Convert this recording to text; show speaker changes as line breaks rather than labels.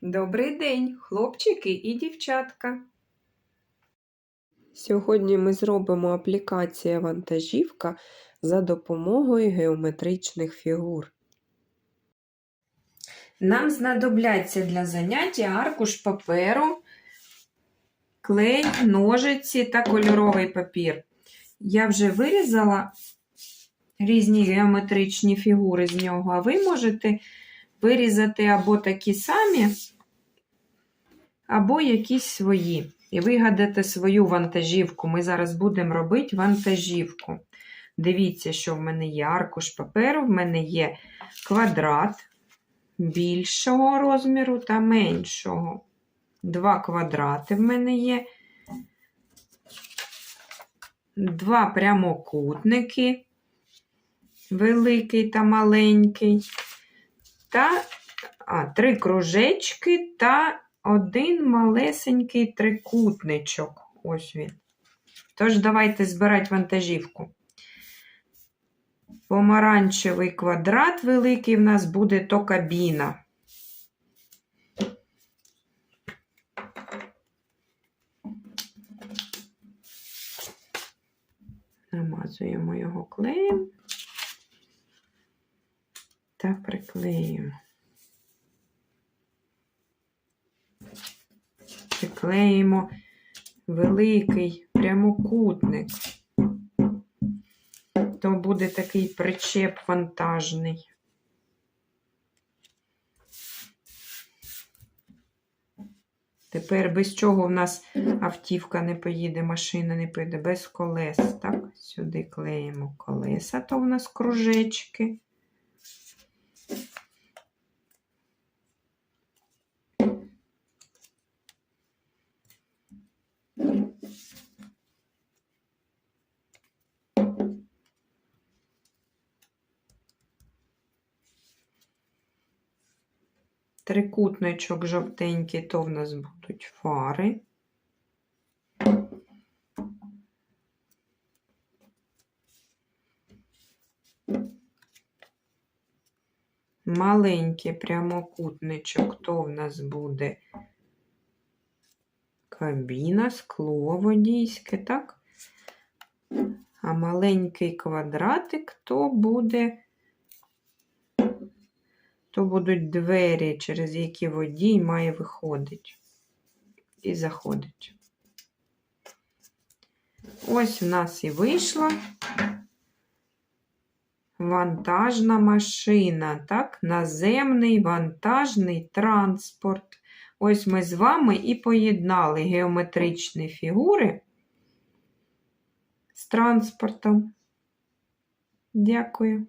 Добрий день, хлопчики і дівчатка. Сьогодні ми зробимо аплікація вантажівка за допомогою геометричних фігур. Нам знадобляться для заняття аркуш паперу, клей, ножиці та кольоровий папір. Я вже вирізала різні геометричні фігури з нього, а ви можете вирізати або такі самі, або якісь свої. І вигадати свою вантажівку. Ми зараз будемо робити вантажівку. Дивіться, що в мене є аркуш паперу, в мене є квадрат більшого розміру та меншого. Два квадрати в мене є. Два прямокутники, великий та маленький. Та а, три кружечки та один малесенький трикутничок. Ось він. Тож, давайте збирати вантажівку. Помаранчевий квадрат великий в нас буде то кабіна. Намазуємо його клеєм та приклеюємо. Приклеїмо великий прямокутник. То буде такий причеп вантажний. Тепер без чого в нас автівка не поїде, машина не поїде, без колес. Так, сюди клеїмо колеса, то в нас кружечки. Трикутничок жовтенький, то в нас будуть фари. Маленький прямокутничок, то в нас буде кабіна, скло водійське, так? А маленький квадратик то буде то будуть двері, через які водій має виходити і заходить. Ось в нас і вийшла вантажна машина, так, наземний вантажний транспорт. Ось ми з вами і поєднали геометричні фігури з транспортом. Дякую.